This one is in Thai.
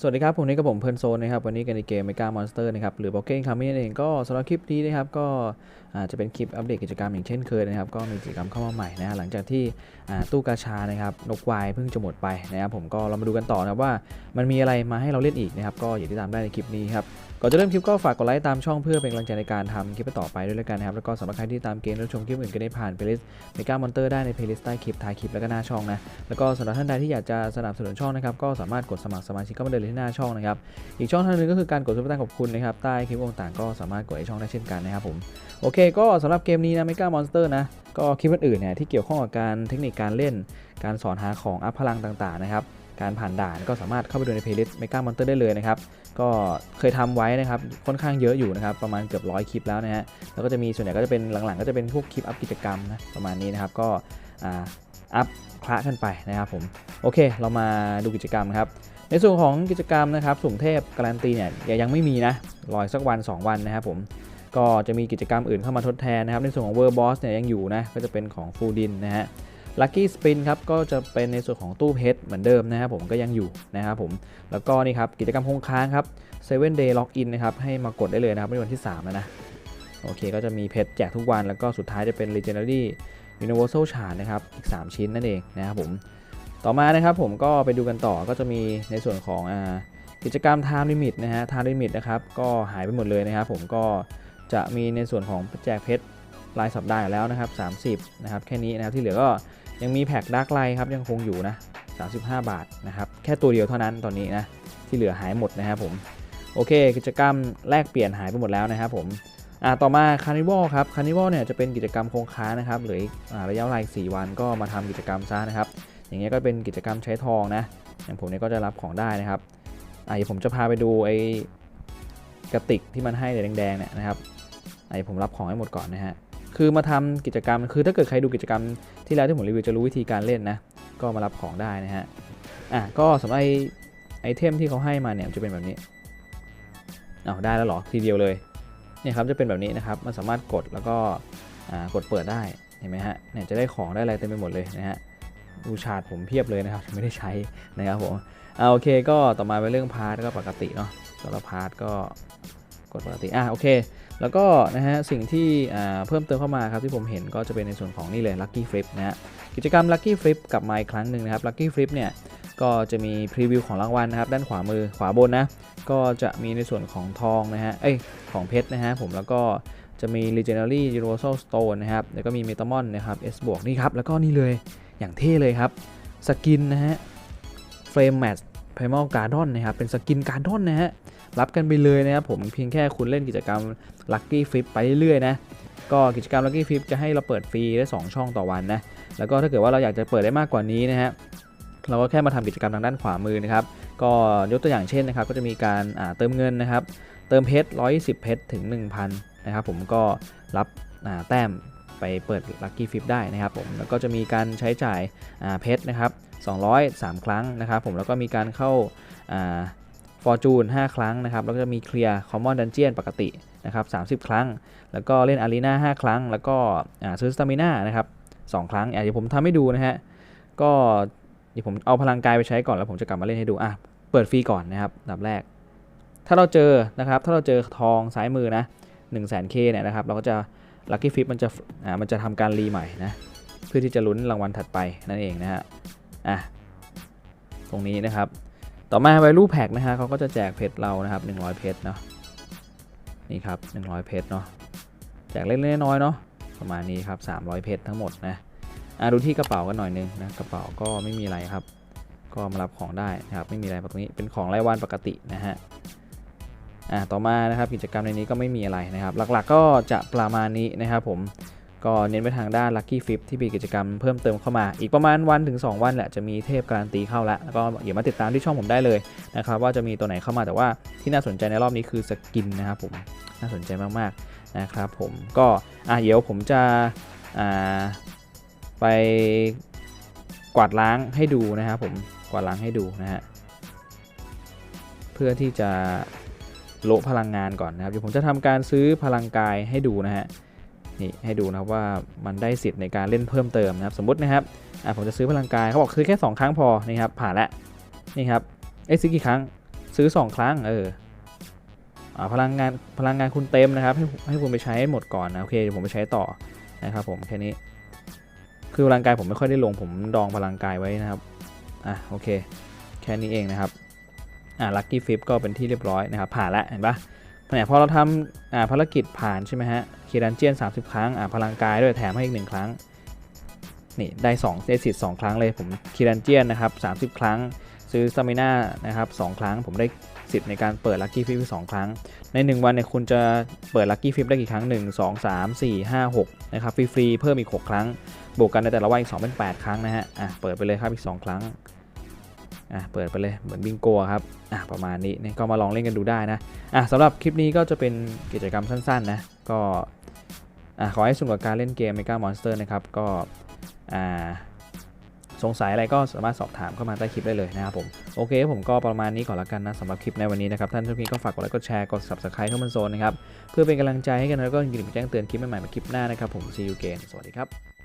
สวัสดีครับผมนี่กับผมเพลินโซนนะครับวันนี้กันในเกมไมค้ามอนสเตอร์นะครับหรือ b o k e n c a m i นั่นเองก็สำหรับคลิปนี้นะครับก็อาจจะเป็นคลิปอัปเดตกิจกรรมอย่างเช่นเคยนะครับก็มีกิจกรรมเข้ามาใหม่นะหลังจากที่ตู้กาชานะครับนกวายเพิ่งจะหมดไปนะครับผมก็เรามาดูกันต่อนะครับว่ามันมีอะไรมาให้เราเล่นอีกนะครับก็อย่าติดตามได้ในคลิปนี้ครับก่อนจะเริ่มคลิปก็ฝากกดไลค์ตามช่องเพื่อเป็นกำลังใจในการทำคลิปต่อไปด้วยแล้วกันนะครับ แล้วก็สำหรับใครที่ตามเกมแล้วชมคลิปอื่นก็ได้ผ่านเพลย์ลิสต์เมกามอนเตอร์ได้ในเพลย์ลิสต์ใต้คลิปท้ายคลิปแล้วก็หน้าช่องนะ แล้วก็สำหรับท่านใดที่อยากจะสนับสนุนช่องนะครับก็สามารถกดสมัครสมาชิกเข้ามาได้เลยที่หน้าช่องนะครับอีกช่องทางหนึงก็คือการกดซุปเปอร์ตังขอบคุณนะครับใต้คลิปต่างๆก็สามารถกดไอช่องได้เช่นกันนะครับผมโอเค ก็สำหรับเกมนี้นะเมกามอนสเตอร์นะก็คลิปอื่นๆเนี่ยที่เกี่ยวข้องกับการเทคนิคการเล่น การสอนหาของอัพพลังต่างๆนะครับ การผ่านด่านก็สามารถเข้าไปดูในเพลย์ลิสต์เมกามอนเตอร์ได้เลยนะครับ ก็เคยทำไว้นะครับ ค่อนข้างเยอะอยู่นะครับ ประมาณเกือบร้อยคลิปแล้วนะฮะ แล้วก็จะมีส่วนใหญ่ก็จะเป็นหลังๆ ก็จะเป็นพวกคลิปอัพกิจกรรมนะประมาณนี้นะครับ ก็อัพคละกันไปนะครับผม โอเค เรามาดูกิจกรรมครับ ในส่วนของกิจกรรมนะครับสุ่มเทพการันตีเนี่ยยังไม่มีนะ รออีกสักวัน 2 วันนะครับผมก็จะมีกิจกรรมอื่นเข้ามาทดแทนนะครับ ในส่วนของเวอร์บอสเนี่ยยังอยู่นะ ก็จะเป็นของฟูดินนะฮะ ลัคกี้สปินครับก็จะเป็นในส่วนของตู้เพชรเหมือนเดิมนะครับผมก็ยังอยู่นะครับผมแล้วก็นี่ครับกิจกรรมคงค้างครับ7 day lock in นนะครับให้มากดได้เลยนะครับในวันที่ 3 แล้วนะ โอเคก็จะมีเพชรแจกทุกวัน แล้วก็สุดท้ายจะเป็น legendary universal shard นะครับอีก 3 ชิ้นนั่นเองนะครับผมต่อมานะครับผมก็ไปดูกันต่อก็จะมีในส่วนของกิจกรรม time limit นะฮะ time limit นะครับก็หายไปหมดเลยนะครับผมก็จะมีในส่วนของแจกเพชรรายสัปดาห์แล้วนะครับ 30 นะครับ แค่นี้นะครับ ที่เหลือก็ ยังมีแพ็กดักไลครับยังคงอยู่นะ 35 บาทนะครับแค่ตัวเดียวเท่านั้นตอนนี้นะที่เหลือหายหมดนะครับผมโอเค กิจกรรมแลกเปลี่ยนหายไปหมดแล้วนะครับผมอ่าต่อมาคาร์นิวัลครับคาร์นิวัลเนี่ยจะเป็นกิจกรรมคงค้านะครับหลืออ่าระยะเวลาอีก4วันก็มาทำกิจกรรมซะนะครับ อย่างเงี้ยก็เป็นกิจกรรมใช้ทองนะอย่างผมเนี่ยก็จะรับของได้นะครับอะเดี๋ยวผมจะพาไปดูไอ้กระติกที่มันให้แดงๆเนี่ยนะครับอะเดี๋ยวผมรับของให้หมดก่อนนะฮะ คือมาทำกิจกรรม คือถ้าเกิดใครดูกิจกรรมที่แล้วที่ผมรีวิวจะรู้วิธีการเล่นนะ ก็มารับของได้นะฮะ อะ ก็สำหรับไอไอเทมที่เขาให้มาเนี่ยจะเป็นแบบนี้เอาวได้แล้วหรอทีเดียวเลย เนี่ยครับจะเป็นแบบนี้นะครับ มันสามารถกดแล้วก็อ่ากดเปิดได้ เห็นไหมฮะ เนี่ยจะได้ของได้อะไรเต็มไปหมดเลยนะฮะดูชาร์ตผมเพียบเลยนะครับ ไม่ได้ใช้นะครับผมอ่าโอเคก็ต่อมาเป็นเรื่องพาร์ทก็ปกติเนาะสำหรับพาร์ทก็ กดปกติอะโอเค แล้วก็นะฮะสิ่งที่เพิ่มเติมเข้ามาครับที่ผมเห็นก็จะเป็นในส่วนของนี่เลย Lucky Flip นะฮะกิจกรรม Lucky Flip กลับมาอีกครั้งหนึ่งนะครับ Lucky Flip เนี่ยก็จะมีพรีวิวของรางวัลนะครับ ด้านขวามือขวาบนนะ ก็จะมีในส่วนของทองนะฮะเอ้ยของเพชรนะฮะผมแล้วก็จะมี Legendary Universal Stone นะครับ แล้วก็มี Metamon นะครับ S บวกนี่ครับ แล้วก็นี่เลยอย่างเท่เลยครับ สกินนะฮะเฟรมแมทไพรมัลการ์ดอนนะครับ เป็นสกินการ์ดอนนะฮะ รับกันไปเลยนะครับผมเพียงแค่คุณเล่นกิจกรรม Lucky Flip ไปเรื่อยๆนะก็กิจกรรม Lucky Flip จะให้เราเปิดฟรีได้ 2 ช่องต่อวันนะแล้วก็ถ้าเกิดว่าเราอยากจะเปิดได้มากกว่านี้นะฮะเราก็แค่มาทำกิจกรรมทางด้านขวามือนะครับก็ยกตัวอย่างเช่นนะครับก็จะมีการเติมเงินนะครับเติมเพชร120เพชรถึง 1,000นะครับผมก็รับแต้มไปเปิด Lucky Flip ได้นะครับผมแล้วก็จะมีการใช้จ่ายเพชรนะครับ200 3ครั้งนะครับผมแล้วก็มีการเข้า ฟอร์จูน5ครั้งนะครับ แล้วก็จะมีเคลียร์ Common Dungeon ปกตินะครับ 30 ครั้ง แล้วก็เล่น Arena 5ครั้ง แล้วก็ซื้อ Stamina นะครับ2ครั้งอะเดี๋ยวผมทำให้ดูนะฮะ ก็เดี๋ยวผมเอาพลังกายไปใช้ก่อนแล้วผมจะกลับมาเล่นให้ดู อะ เปิดฟรีก่อนนะครับดับแรก ถ้าเราเจอนะครับ ถ้าเราเจอทองซ้ายมือนะ1 0 0 0 0 0 K เนี่ยนะครับ เราก็จะ Lucky Flip มันจะ อ่า มันจะทำการรีใหม่นะ เพื่อที่จะลุ้นรางวัลถัดไปนั่นเองนะฮะ อะ ตรงนี้นะครับ ต่อมา value pack นะฮะเขาก็จะแจกเพชรเรานะครับ 100 เพชรเนาะนี่ครับ 100 เพชรเนาะแจกเล็กๆน้อยๆเนาะประมาณนี้ครับ 300 เพชรทั้งหมดนะอะดูที่กระเป๋ากันหน่อยนึงนะกระเป๋าก็ไม่มีอะไรครับ ก็มารับของได้นะครับไม่มีอะไรตรงนี้เป็นของรายวันปกตินะฮะอะต่อมานะครับกิจกรรมในนี้ก็ไม่มีอะไรนะครับ หลักๆก็จะประมาณนี้นะครับผม ก็เน้นไปทางด้าน Lucky Flip ที่มีกิจกรรมเพิ่มเติมเข้ามา อีกประมาณวันถึง 2 วันแหละจะมีเทพการันตีเข้าแล้วแล้วก็อย่ามาติดตามที่ช่องผมได้เลยนะครับว่าจะมีตัวไหนเข้ามาแต่ว่าที่น่าสนใจในรอบนี้คือสกินนะครับผมน่าสนใจมากๆนะครับผมก็อะเดี๋ยวผมจะอ่าไปกวาดล้างให้ดูนะครับผมกวาดล้างให้ดูนะฮะเพื่อที่จะโละพลังงานก่อนนะครับเดี๋ยวผมจะทำการซื้อพลังกายให้ดูนะฮะ นี่ให้ดูนะครับว่ามันได้สิทธิ์ในการเล่นเพิ่มเติมนะครับสมมตินะครับผมจะซื้อพลังกายเขาบอกซื้อแค่ 2 ครั้งพอนี่ครับผ่านแล้วนี่ครับเอ้ซื้อกี่ครั้งซื้อ 2 ครั้งเออพลังงานพลังงานคุณเต็มนะครับให้ให้คุณไปใช้ให้หมดก่อนนะโอเคเดี๋ยวผมไปใช้ต่อนะครับผมแค่นี้ คือพลังกายผมไม่ค่อยได้ลงผมดองพลังกายไว้นะครับอะโอเค แค่นี้เองนะครับอ่าลัคกี้ฟิปก็เป็นที่เรียบร้อยนะครับผ่านแล้วเห็นปะ เนี่ยพอเราทำอ่าภารกิจผ่านใช่ไหมฮะคีรันเจียน 30 ครั้งอ่าพลังกายด้วยแถมให้อีกหนึ่งครั้งนี่ได้2ได้สิทธิ์2ครั้งเลยผมคีรันเจียนนะครับ30 ครั้ง ซื้อสมิน่านะครับสองครั้ง ผมได้สิทธิ์ในการเปิดลัคกี้ฟิปสองครั้ง ใน 1 วันเนี่ยคุณจะเปิดลัคกี้ฟิปได้กี่ครั้ง 1 2 3 4 5 6นะครับฟรีๆเพิ่มอีก 6 ครั้ง บวกกันในแต่ละวันอีก2เป็น 8 ครั้งนะฮะอะเปิดไปเลยครับอีก 2 ครั้ง อะเปิดไปเลยเหมือนบิงโกครับอะประมาณนี้เนี่ยก็มาลองเล่นกันดูได้นะอะสำหรับคลิปนี้ก็จะเป็นกิจกรรมสั้นๆนะก็อะขอให้สนุกกับการเล่นเกม Mega Monster นะครับก็อ่าสงสัยอะไรก็สามารถสอบถามเข้ามาใต้คลิปได้เลยนะครับผม โอเค ผมก็ประมาณนี้ก่อนละกันนะสำหรับคลิปในวันนี้นะครับ ท่านทุกท่านก็ฝากกดไลค์กดแชร์กด subscribe เข้ามาโซนนะครับ เพื่อเป็นกำลังใจให้กันแล้วก็ยินดีแจ้งเตือนคลิปใหม่ๆมาคลิปหน้านะครับผม see you again สวัสดีครับ